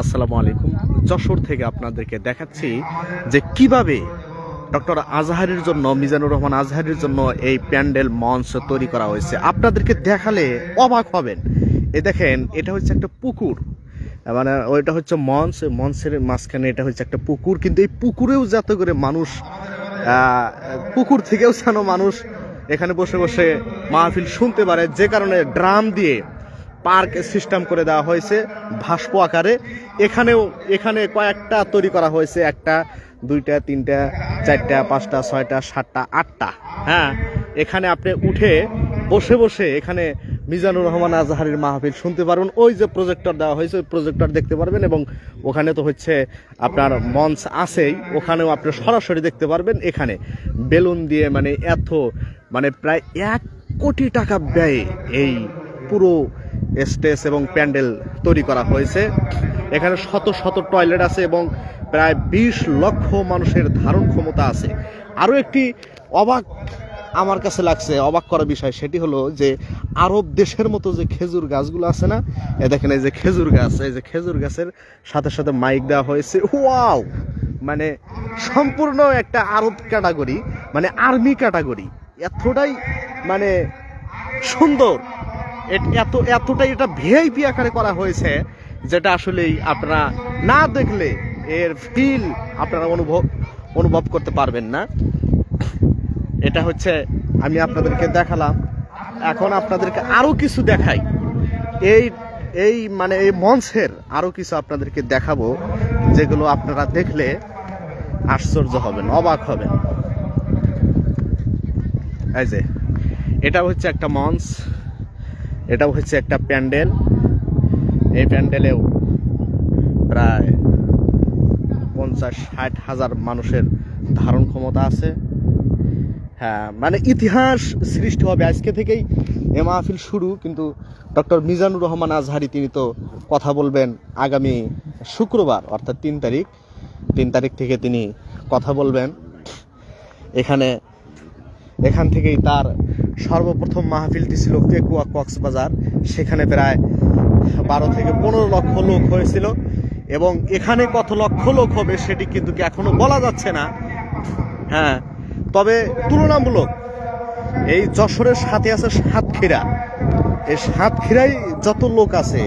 আসসালামু আলাইকুম। যশোর থেকে আপনাদেরকে দেখাচ্ছি যে কীভাবে ডক্টর আজহারের জন্য, মিজানুর রহমান আজহারের জন্য এই প্যান্ডেল মঞ্চ তৈরি করা হয়েছে। আপনাদেরকে দেখালে অবাক হবেন। এ দেখেন, এটা হচ্ছে একটা পুকুর। মানে ওইটা হচ্ছে মঞ্চ, মঞ্চের মাঝখানে এটা হচ্ছে একটা পুকুর। কিন্তু এই পুকুরেও যাতে করে মানুষ পুকুর থেকেও যেন মানুষ এখানে বসে বসে মাহফিল শুনতে পারে, যে কারণে ড্রাম দিয়ে পার্ক সিস্টেম করে দেওয়া হয়েছে ভাস্প আকারে। এখানেও, এখানে কয়েকটা তৈরি করা হয়েছে, একটা, দুইটা, তিনটা, চারটা, পাঁচটা, ছয়টা, সাতটা, আটটা। হ্যাঁ এখানে আপনি উঠে বসে বসে এখানে মিজানুর রহমান আজহারের মাহফিল শুনতে পারবেন। ওই যে প্রজেক্টর দেওয়া হয়েছে, ওই প্রজেক্টর দেখতে পারবেন এবং ওখানে তো হচ্ছে আপনার মঞ্চ আছেই, ওখানেও আপনি সরাসরি দেখতে পারবেন। এখানে বেলুন দিয়ে মানে এত মানে প্রায় এক কোটি টাকা ব্যয়ে এই পুরো স্টেজ এবং প্যান্ডেল তৈরি করা হয়েছে। এখানে শত শত টয়লেট আছে এবং প্রায় বিশ লক্ষ মানুষের ধারণ ক্ষমতা আছে। আরও একটি অবাক আমার কাছে লাগছে, অবাক করা বিষয় সেটি হলো যে আরব দেশের মতো যে খেজুর গাছগুলো আছে না, এ দেখেন এই যে খেজুর গাছ, এই যে খেজুর গাছের সাথে সাথে মাইক দেওয়া হয়েছে। ওয়াও! মানে সম্পূর্ণ একটা আরব ক্যাটাগরি মানে আর্মি ক্যাটাগরি। এতটাই মানে সুন্দর। এত, এতটাই এটা ভিআইপি আকারে করা হয়েছে, যেটা আসলেই আপনারা না দেখলে এর ফিল আপনারা অনুভব অনুভব করতে পারবেন না। এটা হচ্ছে, আমি আপনাদেরকে দেখালাম। এখন আপনাদেরকে আরও কিছু দেখাই। এই এই মানে এই মঞ্চের আরও কিছু আপনাদেরকে দেখাবো, যেগুলো আপনারা দেখলে আশ্চর্য হবেন, অবাক হবেন। এই যে, এটা হচ্ছে একটা মঞ্চ। এটাও হচ্ছে একটা প্যান্ডেল। এই প্যান্ডেলেও প্রায় পঞ্চাশ ষাট হাজার মানুষের ধারণ ক্ষমতা আছে। হ্যাঁ মানে ইতিহাস সৃষ্টি হবে আজকে থেকেই এ মাহফিল শুরু, কিন্তু ডক্টর মিজানুর রহমান আজহারি তিনি তো কথা বলবেন আগামী শুক্রবার, অর্থাৎ তিন তারিখ। তিন তারিখ থেকে তিনি কথা বলবেন। এখানে, এখান থেকেই তার সর্বপ্রথম মাহফিলটি ছিল পেকুয়া কক্সবাজার। সেখানে প্রায় বারো থেকে পনেরো লক্ষ লোক হয়েছিল এবং এখানে কত লক্ষ লোক হবে সেটি কিন্তু কি এখনও বলা যাচ্ছে না। হ্যাঁ তবে তুলনামূলক এই যশোরের সাথে আছে সাতক্ষীরা। এই সাতক্ষীরায় যত লোক আছে,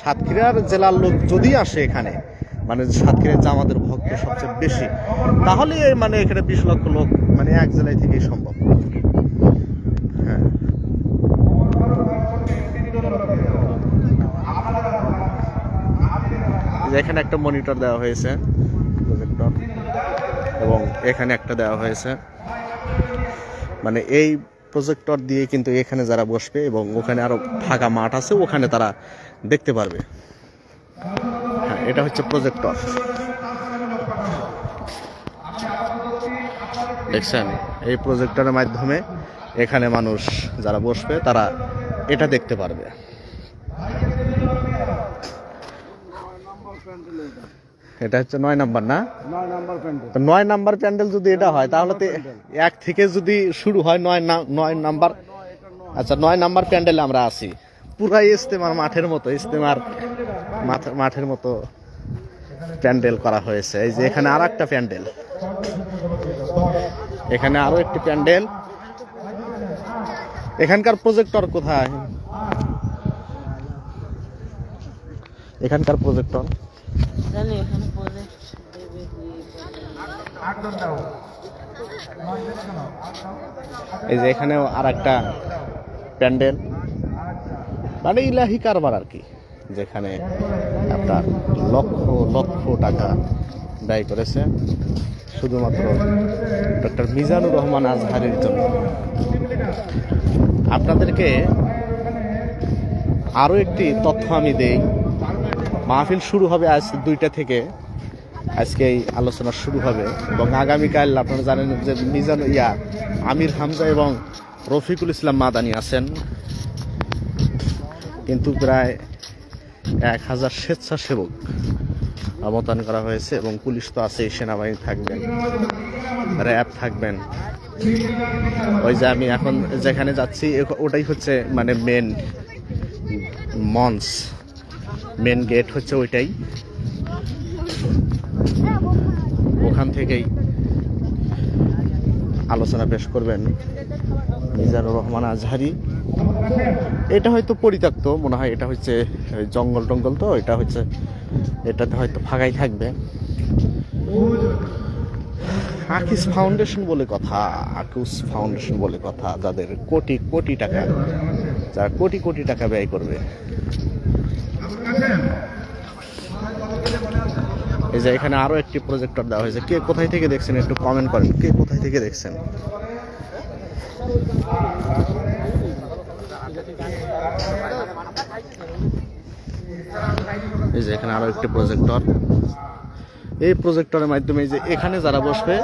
সাতক্ষীরার জেলার লোক যদি আসে এখানে মানে সাতক্ষীরার জামাতের ভক্ত সবচেয়ে বেশি, তাহলে মানে এখানে বিশ লক্ষ লোক মানে এক জেলায় থেকেই সম্ভব হ্যাঁ এই যে এখানে একটা মনিটর দেওয়া হয়েছে প্রজেক্টর এবং এখানে একটা দেওয়া হয়েছে। মানে এই প্রজেক্টর দিয়ে কিন্তু এখানে যারা বসবে এবং ওখানে আরও ফাঁকা মাঠ আছে, ওখানে তারা দেখতে পারবে। হ্যাঁ এটা হচ্ছে প্রজেক্টর দেখছেন? এই প্রজেক্টরের মাধ্যমে এখানে মানুষ যারা বসবে, তারা এটা দেখতে পারবে। এটা হচ্ছে নয় নাম্বার না? নয় নাম্বার প্যান্ডেল। নয় নাম্বার প্যান্ডেল যদি এটা হয় তাহলে তো এক থেকে যদি শুরু হয় নয় নয় নাম্বার আচ্ছা নয় নাম্বার প্যান্ডেলে আমরা আছি। পুরাই ইস্তেমার মাঠের মতো ইস্তেমার মাঠ- মাঠের মতো প্যান্ডেল করা হয়েছে। এই যে এখানে আর একটা প্যান্ডেল। এখানে আরও একটি প্যান্ডেল। এখানকার প্রজেক্টর কোথায়? এখানকার প্রজেক্টর। জানি এখানে দেবে এই যে এখানেও আর একটা প্যান্ডেল। মানে ইলাহি কারবার আর কি যেখানে আপনার লক্ষ লক্ষ টাকা ব্যয় করেছে। শুধুমাত্র ডক্টর মিজানুর রহমান আজহারের জন্য। আপনাদেরকে আরও একটি তথ্য আমি দেই। মাহফিল শুরু হবে আজ দুইটা থেকে। আজকে এই আলোচনা শুরু হবে এবং আগামীকাল আপনারা জানেন যে মিজান ইয়া আমির হামজা এবং রফিকুল ইসলাম মাদানি আছেন। কিন্তু প্রায় এক হাজার স্বেচ্ছাসেবক মোতায়েন করা হয়েছে এবং পুলিশ তো আছেই, সেনাবাহিনী থাকবেন র্যাব থাকবেন। ওই যে আমি এখন যেখানে যাচ্ছি ওটাই হচ্ছে মানে মেন মঞ্চ। মেন গেট হচ্ছে ওইটাই। ওখান থেকেই আলোচনা পেশ করবেন মিজানুর রহমান আজহারি। এটা হয়তো পরিত্যক্ত, মনে হয় এটা হচ্ছে জঙ্গল টঙ্গল তো, এটা হচ্ছে, এটাতে হয়তো ফাঁকাই থাকবে। আকিস ফাউন্ডেশন বলে কথা আকুস ফাউন্ডেশন বলে কথা, যাদের কোটি কোটি টাকা, যারা কোটি কোটি টাকা ব্যয় করবে। এই যে এখানে আরও একটি প্রজেক্টর দেওয়া হয়েছে। কে কোথায় থেকে দেখছেন একটু কমেন্ট করেন। কে কোথায় থেকে দেখছেন? এই যে এখানে আরও একটি প্রজেক্টর এই প্রজেক্টরের মাধ্যমে যে এখানে যারা বসবে,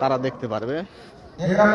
তারা দেখতে পারবে। এখানে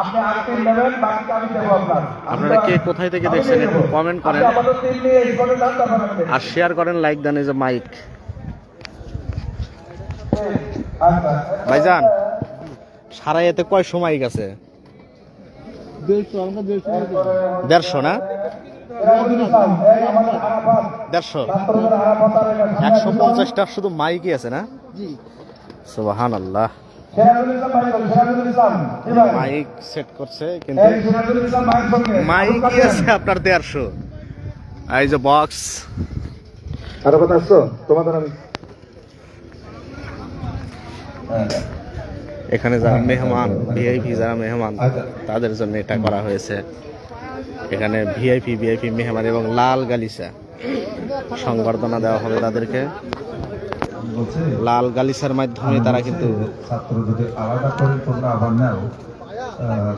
আপনার। আপনারা কে কোথায় থেকে দেখছেন একটু কমেন্ট করেন। আর শেয়ার করেন লাইক দেন এই যে মাইক ভাইজান সারা এতে কয় সময় গেছে? দেড়শো না? দেড়শো। একশো পঞ্চাশটা শুধু মাইকই আছে না? সুবাহান আল্লাহ মাইক সেট করছে কিন্তু সঙ্গে। মাইকই আছে আপনার দেড়শো এই যে বক্স আরও কথা আসছো? তোমাদের আমি এখানে যারা মেহমান ভিআইপি যারা মেহমান তাদের জন্য এটা করা হয়েছে। এখানে ভিআইপি ভিআইপি মেহমান এবং লাল গালিচা সংবর্ধনা দেওয়া হবে তাদেরকে। লাল গালিচার মাধ্যমে তারা কিন্তু ছাত্র যদি আলাদা করে তোমরা আবার নাও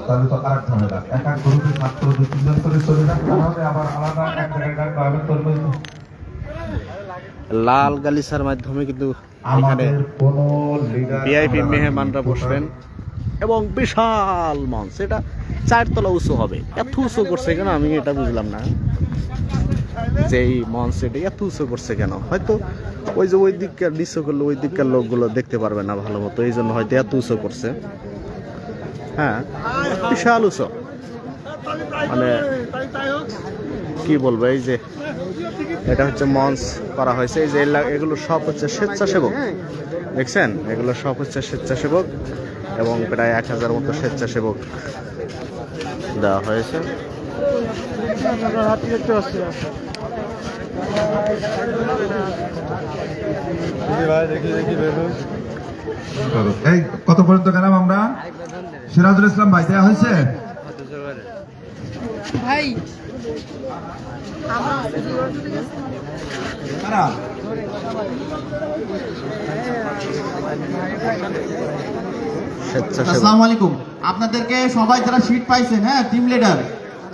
তাহলে তো আরেক ঝামেলা। এক এক গ্রুপে ছাত্র দু তিনজন করে চলে রাখতে হবে আবার আলাদা এক জায়গায় রাখবে আমি লাল গালিচার মাধ্যমে কিন্তু এখানে ভিআইপি মেহমানরা বসবেন। এবং বিশাল মঞ্চ এটা চারতলা উঁচু হবে। এত উঁচু করছে কেন? আমি এটা বুঝলাম না। যে এই মঞ্চ এটা এত উঁচু করছে কেন? হয়তো ওই যে ওই দিককার দৃশ্য করলে ওই দিককার লোকগুলো দেখতে পারবে না ভালো মতো, এই জন্য হয়তো এত উঁচু করছে। হ্যাঁ বিশাল উঁচু। মানে কি বলব, এই যে এটা হচ্ছে মঞ্চ করা হয়েছে। এই যে এগুলো সব হচ্ছে স্বেচ্ছাসেবক। দেখছেন? এগুলো সব হচ্ছে স্বেচ্ছাসেবক এবং প্রায় এক হাজার মতো স্বেচ্ছাসেবক দেওয়া হয়েছে। এই কত পর্যন্ত গেলাম আমরা? সিরাজুল ইসলাম ভাই দেওয়া হয়েছে? ভাই। আসসালামু আলাইকুম। আপনাদেরকে সবাই যারা সিট পাইছেন হ্যাঁ টিম লিডার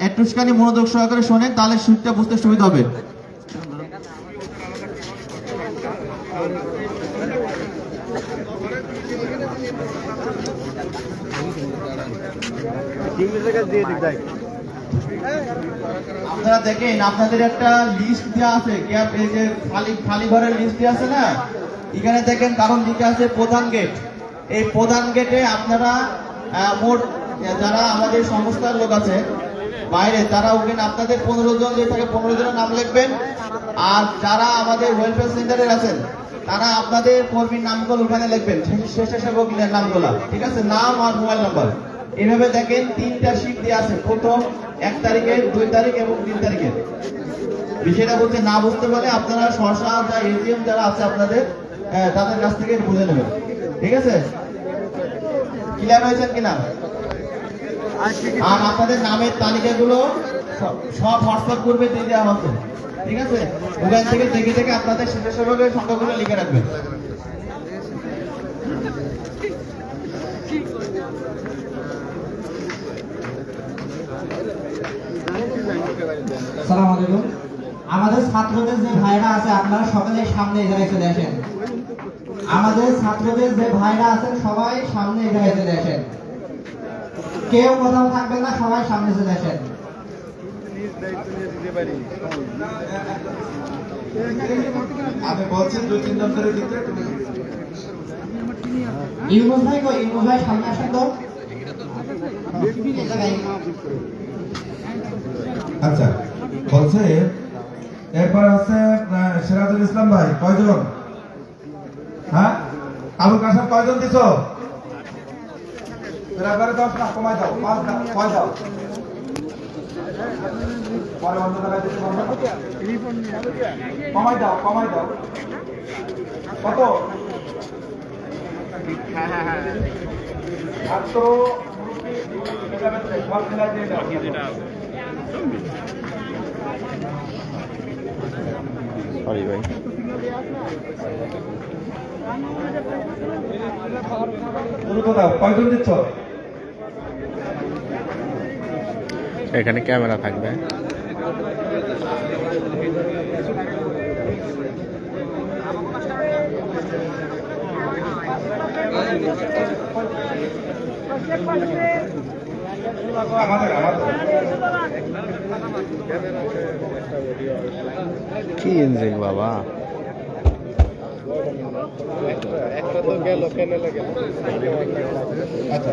একটুখানি মনোযোগ সহকারে শোনেন তাহলে সিটটা বুঝতে সুবিধা হবে। আপনারা দেখেন, আপনাদের একটা লিস্ট দেওয়া আছে। এই যে খালি খালি ঘরের লিস্ট দেওয়া আছে না? এখানে দেখেন কারণ লিখে আছে প্রধান গেট এই প্রধান গেটে আপনারা মোট যারা আমাদের সংস্থার লোক আছে, বাইরে, তারা ওখানে আপনাদের পনেরো জন, যে থাকে পনেরো জনের নাম লিখবেন। আর যারা আমাদের ওয়েলফেয়ার সেন্টারের আছেন তারা আপনাদের কর্মীর নামগুলো ওখানে লিখবেন। সেবকের নামগুলো। ঠিক আছে? নাম আর মোবাইল নাম্বার। এভাবে দেখেন তিনটা শীট দিয়ে আছে। প্রথম, এক তারিখে দুই তারিখ এবং তিন তারিখে বিষয়টা বলতে না বুঝতে পারলে আপনারা সরসা বা এজিএম যারা আছে আপনাদের তাদের কাছ থেকে বুঝে নেবেন। ঠিক আছে? ক্লিয়ার হয়েছেন কিনা? আর আপনাদের নামের তালিকাগুলো সব- হোয়াটসঅ্যাপ করবে দিয়ে দেওয়া হচ্ছে ঠিক আছে? ওখান থেকে দেখে দেখে আপনাদের স্বেচ্ছাসেবকের সংখ্যাগুলো লিখে রাখবেন। আমাদের ছাত্রদের যে ভাইরা আছে, আপনারা সকলে সামনে এগিয়ে চলে আসেন। আমাদের ছাত্রদের যে ভাইরা আছেন, সবাই সামনে এগিয়ে চলে আসেন। কেউ কোথাও থাকবেন না, সবাই সামনে চলে আসেন। আচ্ছা বলছে, এরপর আছে সিরাজুল ইসলাম ভাই, কয়জন? হ্যাঁ? আবুল কাসেম কয়জন দিছ? এরপরে দশ না কমাই দাও পাঁচ দাও কয় দাও পরে অন্য জায়গায় দিতে পারবে কমাই দাও কমাই দাও। কত সরি ভাই কয়জন দিচ্ছ? এখানে ক্যামেরা থাকবে। আমাদের আমাদের কি ইঞ্জিন বাবা? আচ্ছা।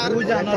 আরও চারটে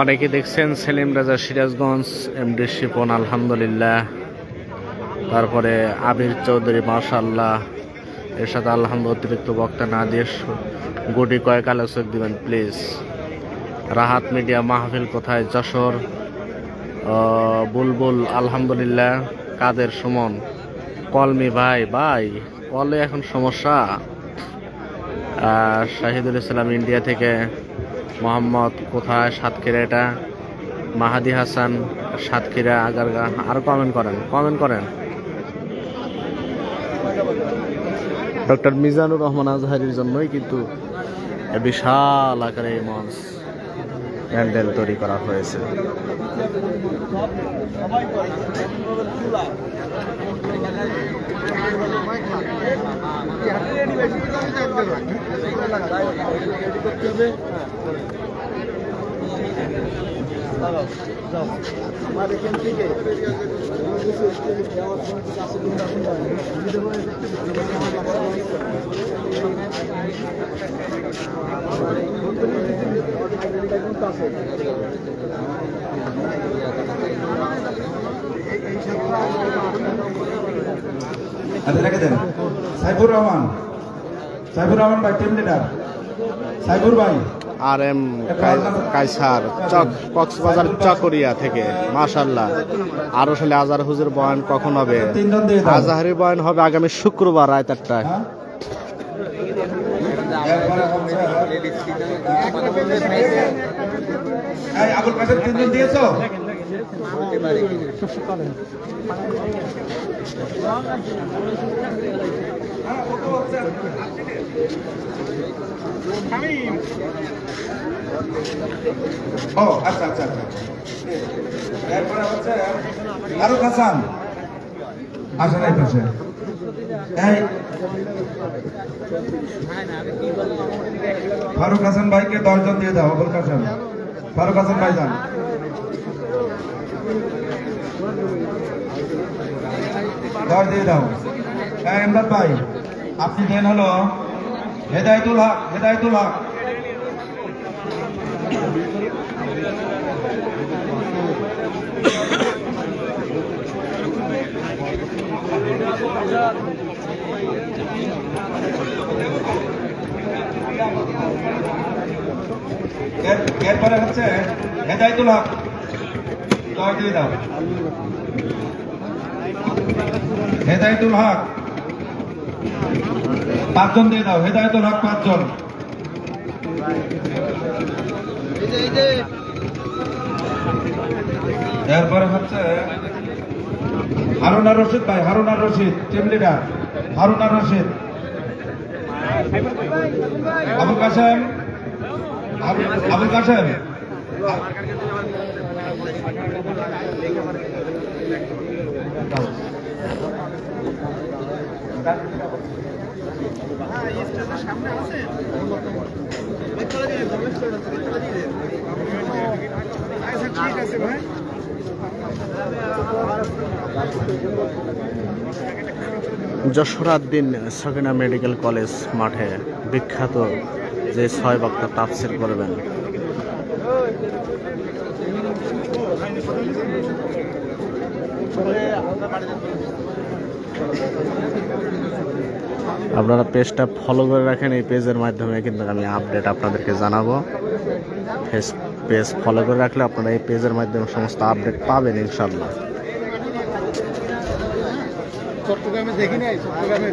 অনেকে দেখছেন সেলিম রাজা সিরাজগঞ্জ, এমডি শিপন, আলহামদুলিল্লাহ। তারপরে আবির চৌধুরী মাশাল্লাহ এর সাথে আলহামদুলিল্লাহ অতিরিক্ত বক্তা না দিয়ে গুটি কয়েক আলোচক দিবেন, প্লিজ। রাহাত মিডিয়া মাহফিল কোথায়? যশোর। বুলবুল, আলহামদুলিল্লাহ, কাদের সুমন কলমি ভাই ভাই, কলে এখন সমস্যা। শাহিদুল ইসলাম ইন্ডিয়া থেকে মোহাম্মদ কোথায়? সাতক্ষীরা এটা। মাহাদি হাসান, সাতক্ষীরা, আগারগা, আরও কমেন্ট করেন কমেন্ট করেন। ডক্টর মিজানুর রহমান আজহারির জন্যই কিন্তু বিশাল আকারে মঞ্চ প্যান্ডেল তৈরি করা হয়েছে। আচ্ছা রেখে দেন। সাইফুর রহমান। সাইফুর রহমান ভাই টিম লিডার। সাইফুর ভাই। আর এম কাইসার চক কক্সবাজার চকরিয়া থেকে মাশাল্লাহ আরও সালে আজার হুজুর বয়ান কখন হবে? আজাহারি বয়ান হবে আগামী শুক্রবার কাসেম তিনজন দিয়েছ? ও আচ্ছা আচ্ছা আচ্ছা। হচ্ছে ফারুক হাসান। ভাইকে দশজন দিয়ে দাও, অবুল কাসেম ফারুক হাসান ভাই যান। দশ দিয়ে দাও। ইমরান ভাই, আপনি দেন হলো হেদায়তুল হক হেদায়তুল হক। এর- এরপরে হচ্ছে হেদায়তুল হক। দশ দিয়ে দাও হেদায়তুল হক। পাঁচজন দিয়ে দাও, হেদায়তুল হক পাঁচজন। এরপরে হচ্ছে হারুনা রশিদ ভাই, হারুনা রশিদ টিম লিডার হারুনা রশিদ। আবুল কাসেম আবুল কাসেম যশোরাদ্দিন সকিনা মেডিকেল কলেজ মাঠে বিখ্যাত যে ছয় বক্ত তাফসির করবেন। আপনারা পেজটা ফলো করে রাখেন, এই পেজের মাধ্যমে কিন্তু আমি আপডেট আপনাদেরকে জানাব। ফেস পেজ ফলো করে রাখলে আপনারা এই পেজের মাধ্যমে সমস্ত আপডেট পাবেন ইনশাল্লাহ চট্টগ্রামে চট্টগ্রামে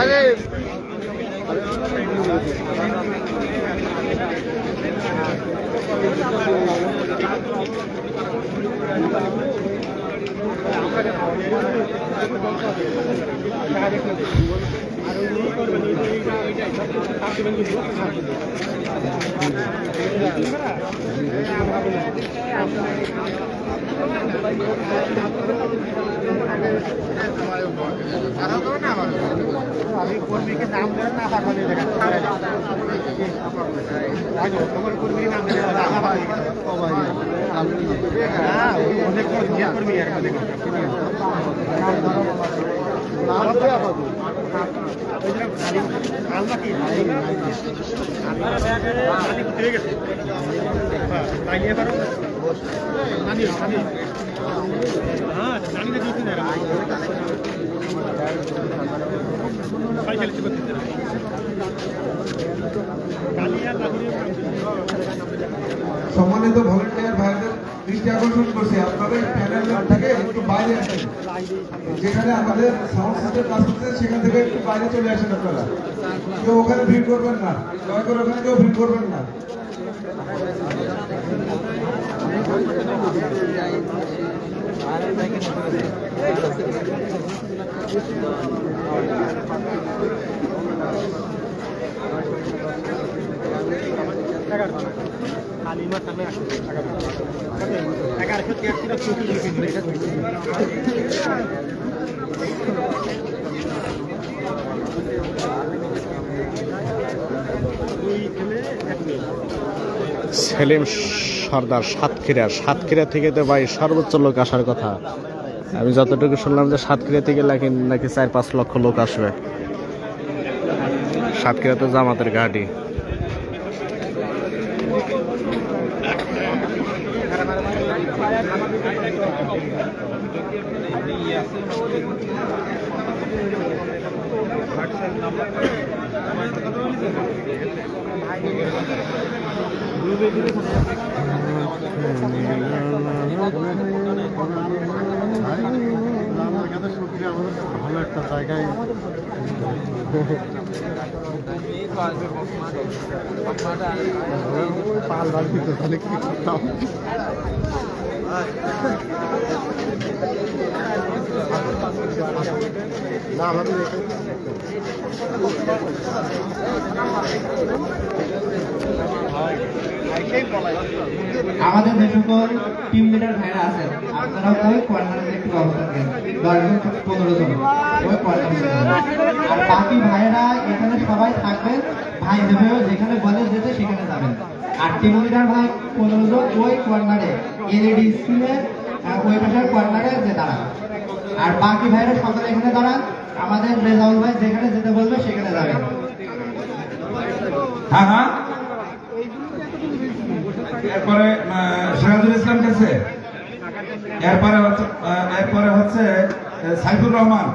আরে আমরা আর আমি কর্মীকে নাম দেন না পারবেন দেখা তোমার কর্মীর নাম দেন অনেক কর্মী আর আলমা কি ঠিক আছে হ্যাঁ সম্মানিত ভলেন্টিয়ার ভাইদের দৃষ্টি আকর্ষণ করছি। আপনাদের প্যানেল থেকে একটু বাইরে আসেন। যেখানে আমাদের সাউন্ড সিস্টেম কাজ করছে, সেখান থেকে একটু বাইরে চলে আসেন আপনারা। কেউ ওখানে ভিড় করবেন না। দয়া করে ওখানে কেউ ভিড় করবেন না। এগারোশো চৌত্রিশ দুই ছেলে এক মেয়ে সেলিম সর্দার সাতক্ষীরা। সাতক্ষীরা থেকে তো ভাই সর্বোচ্চ লোক আসার কথা। আমি যতটুকু শুনলাম যে সাতক্ষীরা থেকে নাকি নাকি চার পাঁচ লক্ষ লোক আসবে। সাতক্ষীরা তো জামাতের ঘাটি। ভালো একটা জায়গায় পাল বাড়ি তাহলে কি করতাম? আমাদের আমাদের যে সকল টিম লিডার ভাইরা আছেন। আপনারা ওই কর্নারে একটু অবস্থান করেন দশজন পনেরো জন। ওই কর্নারে আর বাকি ভাইরা এখানে সবাই থাকবেন। ভাই যেভাবে যেখানে বলে যেতে সেখানে যাবেন। আর টিম লিডার ভাই পনেরো জন ওই কর্নারে এলইডি স্ক্রিনের ওই পাশের কর্নারে যে দাঁড়ান আর বাকি ভাইরা সকলে এখানে দাঁড়ান। আমাদের রেজাউল ভাই যেখানে যেতে বলবে সেখানে যাবেন হ্যাঁ হ্যাঁ। এরপরে সিরাজুল ইসলাম গেছে এরপরে হচ্ছে এরপরে হচ্ছে সাইফুর রহমান।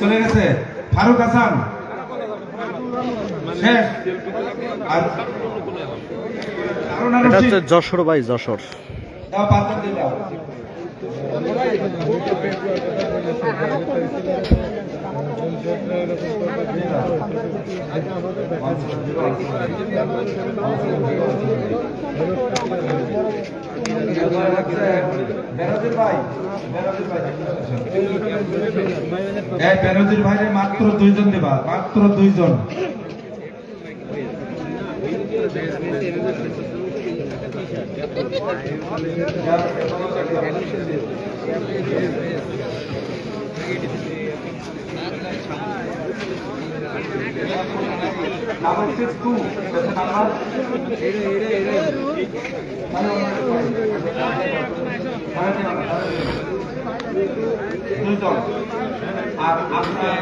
চলে গেছে। ফারুক হাসান। যশোর ভাই যশোর। দাও পাঁচজন দিয়ে দাও। ভাইরে মাত্র দুইজন দেবা মাত্র দুইজন। Two. That's the number. দুইজন আর আপনার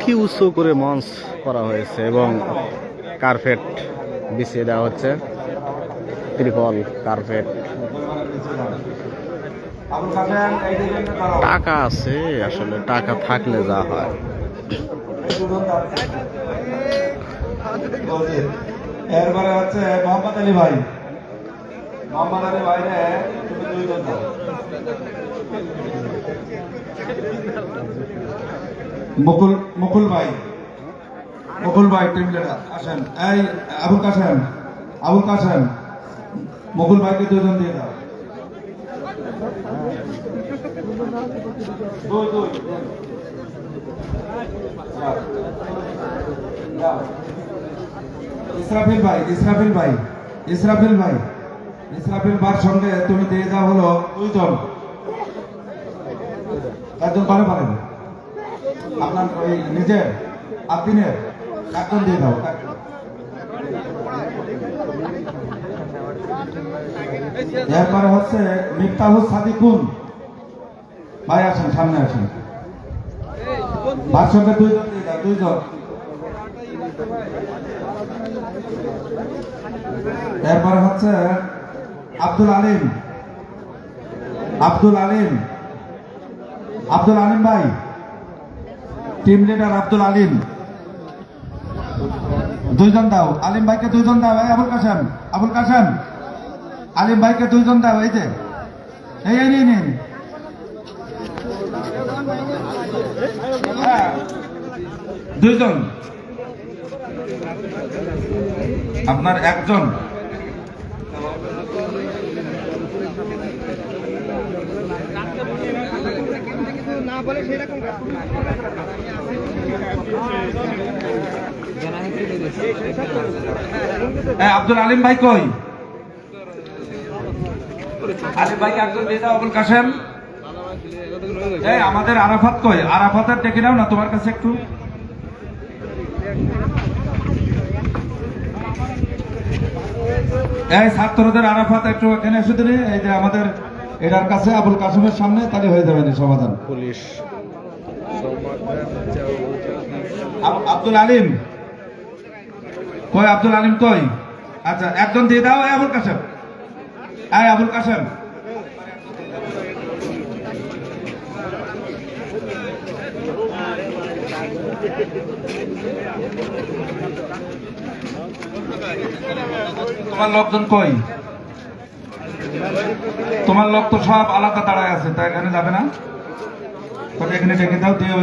কি উঁচু করে মঞ্চ করা হয়েছে এবং কার্পেট বিছিয়ে দেওয়া হচ্ছে? ত্রিপল কার্পেট। টাকা আছে আসলে, টাকা থাকলে যা হয়। এরপরে হচ্ছে মোহাম্মদ আলী ভাই। মোহাম্মদ আলী দাও। মুকুল মুকুল ভাই। মুকুল ভাই টিম লিডার আসেন। এই আবুল কাসেম আবুল কাসেম মুকুল ভাইকে দুজন দিয়ে দাও। দুই দুই। যাও। ইসরাফিল ভাই ইসরাফিল ভাই ইসরাফিল ভাই, ইসরাফিল ভাইয়ের সঙ্গে তুমি দিয়ে যাও হলো দুইজন। একজন পারে পারেন আপনার ওই নিজের আদিনের একজন দিয়ে দাও এরপরে হচ্ছে মিফতাহুস সাদিকুন। ভাই, আসেন, সামনে আসেন। ভাইয়ের সঙ্গে দুইজন দিয়ে দাও, দুইজন। এরপরে হচ্ছে আব্দুল আলিম। আব্দুল আলিম। আব্দুল আলিম ভাই টিম লিডার আব্দুল আলিম। দুইজন দাও। আলিম ভাইকে দুইজন দাও। এই আবুল কাসেম আবুল কাসেম আলিম ভাইকে দুইজন দাও, এই যে। এই নিন নিন দুইজন। আপনার একজন। হ্যাঁ, আব্দুল আলিম ভাই কই? আলিম ভাই একজন দিয়ে আবুল কাসেম আমাদের আরাফাত কই? আরাফাতের টেকে নাও না, তোমার কাছে একটু। এই ছাত্রদের আরাফাত একটু এখানে এসে দিলে এই যে আমাদের এটার কাছে আবুল কাসেমের সামনে তাহলে হয়ে যাবে সমাধান। পুলিশ আব- আব্দুল আলিম। কই আব্দুল আলিম কই? আচ্ছা একজন দিয়ে দাও আবুল কাসেম। আয় আবুল কাসেম। তোমার লোকজন কই? তোমার লোক তো সব আলাদা দাঁড়ায় আছে তা এখানে যাবে না? এখানে ডেকে দাও, দিয়ে